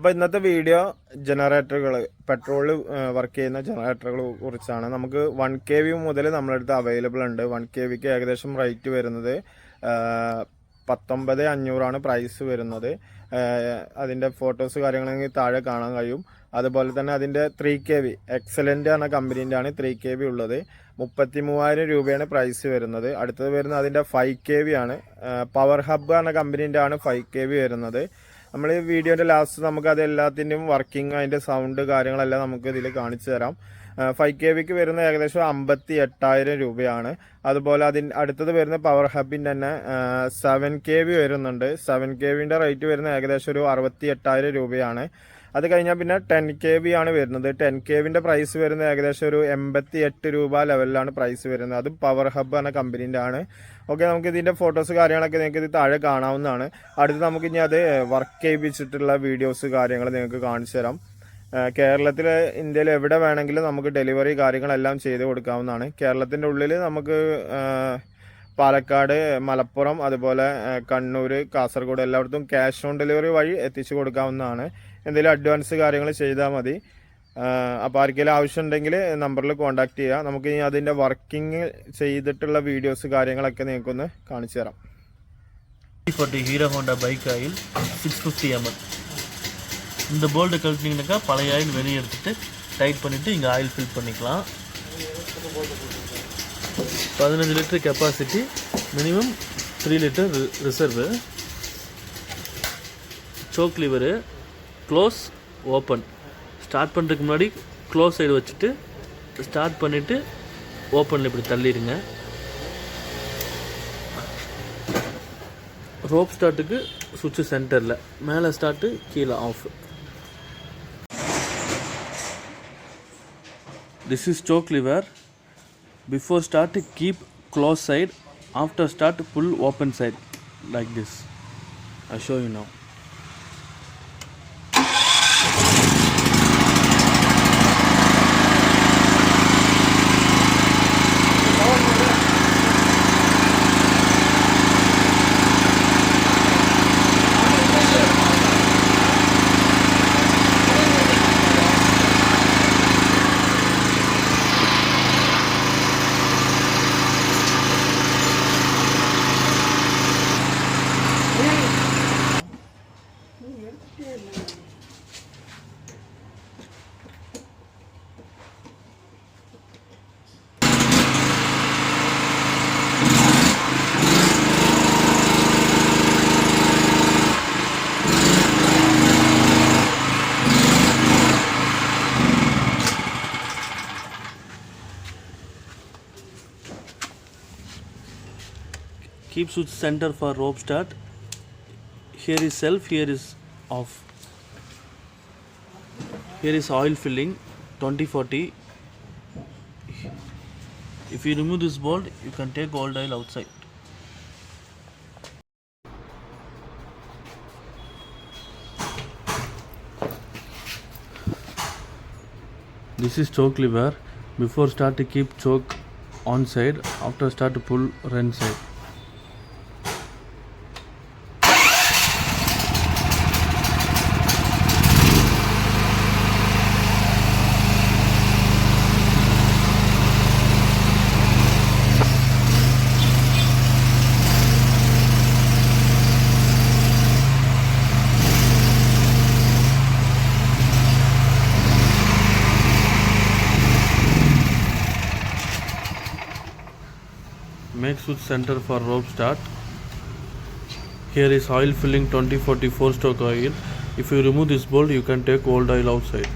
അപ്പോൾ ഇന്നത്തെ video ജനറേറ്ററുകൾ petrol work ചെയ്യുന്ന ജനറേറ്ററുകളെ കുറിച്ചാണ്. നമുക്ക് വൺ കെ വി മുതൽ നമ്മളടുത്ത് അവൈലബിൾ ഉണ്ട്. വൺ കെ വിക്ക് ഏകദേശം റേറ്റ് വരുന്നത് പത്തൊമ്പത് അഞ്ഞൂറാണ് പ്രൈസ് വരുന്നത്. അതിന്റെ ഫോട്ടോസ് കാര്യങ്ങളെങ്കിൽ താഴെ കാണാൻ കഴിയും. അതുപോലെ തന്നെ അതിന്റെ ത്രീ കെ വി എക്സലന്റ് എന്ന കമ്പനീന്റെ ആണ് ത്രീ കെ വി ഉള്ളത്. മുപ്പത്തി മൂവായിരം രൂപയാണ് പ്രൈസ് വരുന്നത്. അടുത്തത് വരുന്നത് അതിന്റെ ഫൈവ് കെ വി ആണ്. പവർ ഹബ്ബ് എന്ന കമ്പനീന്റെ ആണ് ഫൈവ് കെ വി വരുന്നത്. നമ്മൾ വീഡിയോന്റെ ലാസ്റ്റ് നമുക്ക് അത് എല്ലാത്തിന്റെയും വർക്കിംഗ് അതിന്റെ സൗണ്ട് കാര്യങ്ങളെല്ലാം നമുക്ക് ഇതിൽ കാണിച്ചു തരാം. ഫൈവ് കെ വിക്ക് വരുന്ന ഏകദേശം അമ്പത്തി എട്ടായിരം രൂപയാണ്. അതുപോലെ അതിന് അടുത്തത് വരുന്ന പവർ ഹബിന്റെ തന്നെ സെവൻ കെ വി വരുന്നുണ്ട്. സെവൻ കെ വിന്റെ റേറ്റ് വരുന്ന ഏകദേശം ഒരു അറുപത്തി എട്ടായിരം രൂപയാണ്. അത് കഴിഞ്ഞാൽ പിന്നെ ടെൻ കെ വി ആണ് വരുന്നത്. ടെൻ കെ വിന്റെ പ്രൈസ് വരുന്നത് ഏകദേശം ഒരു എൺപത്തി എട്ട് രൂപ ലെവലിലാണ് പ്രൈസ് വരുന്നത്. അത് പവർ ഹബ്ബ് എന്ന കമ്പനീന്റെ ആണ്. ഓക്കെ നമുക്ക് ഇതിന്റെ ഫോട്ടോസ് കാര്യങ്ങളൊക്കെ നിങ്ങൾക്ക് ഇത് താഴെ കാണാവുന്നതാണ്. അടുത്ത് നമുക്ക് ഇനി അത് വർക്ക് ചെയ്യിപ്പിച്ചിട്ടുള്ള വീഡിയോസ് കാര്യങ്ങൾ നിങ്ങൾക്ക് കാണിച്ചു തരാം. കേരളത്തിൽ ഇന്ത്യയിൽ എവിടെ വേണമെങ്കിലും നമുക്ക് ഡെലിവറി കാര്യങ്ങളെല്ലാം ചെയ്ത് കൊടുക്കാവുന്നതാണ്. കേരളത്തിന്റെ ഉള്ളിൽ നമുക്ക് പാലക്കാട് മലപ്പുറം അതുപോലെ ആ, കണ്ണൂർ കാസർഗോഡ് എല്ലായിടത്തും ക്യാഷ് ഓൺ ഡെലിവറി വഴി എത്തിച്ചു കൊടുക്കാവുന്നതാണ് എന്തെങ്കിലും അഡ്വാൻസ് കാര്യങ്ങൾ ചെയ്താൽ മതി അപ്പോൾ ആർക്കെങ്കിലും ആവശ്യമുണ്ടെങ്കിൽ നമ്പറിൽ കോൺടാക്ട് ചെയ്യുക നമുക്ക് ഇനി അതിൻ്റെ വർക്കിംഗ് ചെയ്തിട്ടുള്ള വീഡിയോസ് കാര്യങ്ങളൊക്കെ നിങ്ങൾക്കൊന്ന് കാണിച്ചു തരാം forty Hero Honda bike oil six fifty ml இந்த போல்ட்டை கழட்டினீங்கன்னாக்கா பழைய ஆயில் வெளியே எடுத்துட்டு டைட் பண்ணிவிட்டு இங்கே ஆயில் ஃபில் பண்ணிக்கலாம் பதினஞ்சு litre capacity minimum three litre reserve choke lever close open start பண்ணுறதுக்கு முன்னாடி க்ளோஸ் சைடு வச்சுட்டு ஸ்டார்ட் பண்ணிவிட்டு ஓப்பனில் இப்படி தள்ளிடுங்க. ரோப் ஸ்டார்ட்டுக்கு சுவிட்சு சென்டரில் மேலே ஸ்டார்ட்டு கீழே off this is choke lever before start keep close side. After start pull open side. Like this. I show you now. Keep switch center for rope start. Here is self here is off. Here is oil filling 2040 if you remove this bolt you can take old oil outside. This is choke lever. Before start to keep choke on side. After start to pull run side make switch center for rope start. Here is oil filling 2044 stock oil. If you remove this bolt you can take old oil outside